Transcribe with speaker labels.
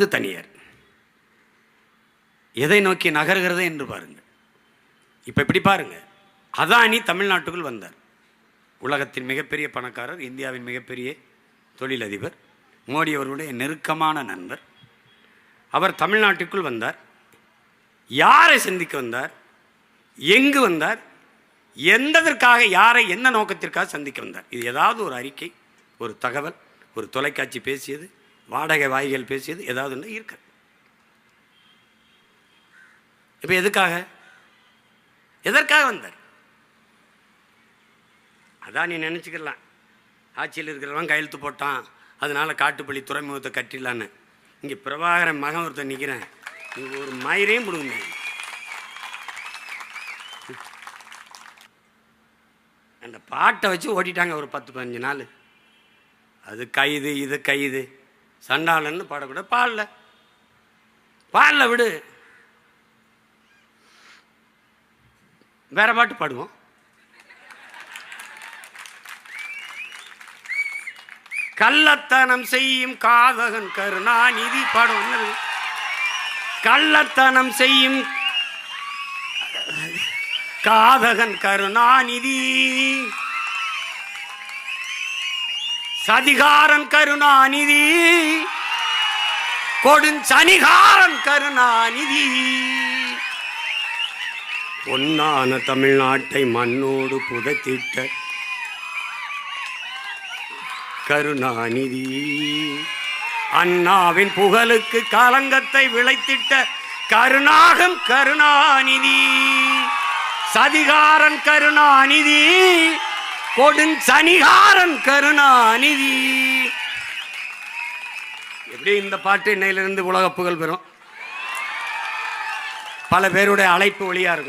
Speaker 1: இது தனியார். எதை நோக்கி நகர்கிறது என்று பாருங்கள். இப்போ இப்படி பாருங்க. அதானி தமிழ்நாட்டுக்குள் வந்தார். உலகத்தின் மிகப்பெரிய பணக்காரர் இந்தியாவின் மிகப்பெரிய தொழிலதிபர் மோடி அவர்களுடைய நெருக்கமான நண்பர். அவர் தமிழ்நாட்டுக்குள் வந்தார். யாரை சந்திக்க வந்தார்? எங்கு வந்தார்? எந்ததற்காக யாரை என்ன நோக்கத்திற்காக சந்திக்க வந்தார்? இது ஏதாவது ஒரு அறிக்கை ஒரு தகவல் ஒரு தொலைக்காட்சி பேசியது வாடகை வாய்கள் பேசியது ஏதாவது ஒன்று இருக்க. இப்போ எதுக்காக? எதற்காக வந்தார்? அதான் நீ நினச்சிக்கலாம் ஆட்சியில் இருக்கிறவன் கையெழுத்து போட்டான் அதனால காட்டுப்பள்ளி துறைமுகத்தை கட்டிடலான்னு. இங்கே பிரபாகரன் மகன் ஒருத்தன் நிற்கிறேன் நீ ஒரு மயிரையும் பிடுங்க. அந்த பாட்டை வச்சு ஓட்டிட்டாங்க ஒரு பத்து பதினஞ்சு நாள். அது கைது இது கைது. சண்டாளன்னு பாடக்கூட பாடல பாடல விடு. வேற பாட்டு பாடுவோம். கள்ளத்தனம் செய்யும் காதகன் கருணாநிதி பாடும் கள்ளத்தனம் செய்யும் காதகன் கருணாநிதி. சதிகாரன் கருணாநிதி. கொடுஞ்சனிகாரன் கருணாநிதி. பொன்னான தமிழ்நாட்டை மண்ணோடு புதைத்திட்ட கருணாநிதி. அண்ணாவின் புகழுக்கு கலங்கத்தை விளைத்திட்ட கருணாகம் கருணாநிதி. சதிகாரன் கருணாநிதி. கொடுஞ்சனிகாரன் கருணாநிதி. எப்படி இந்த பாட்டு இன்னையிலிருந்து உலக புகழ் பெறும். பல பேருடைய அழைப்பு வழியா இருக்கும்.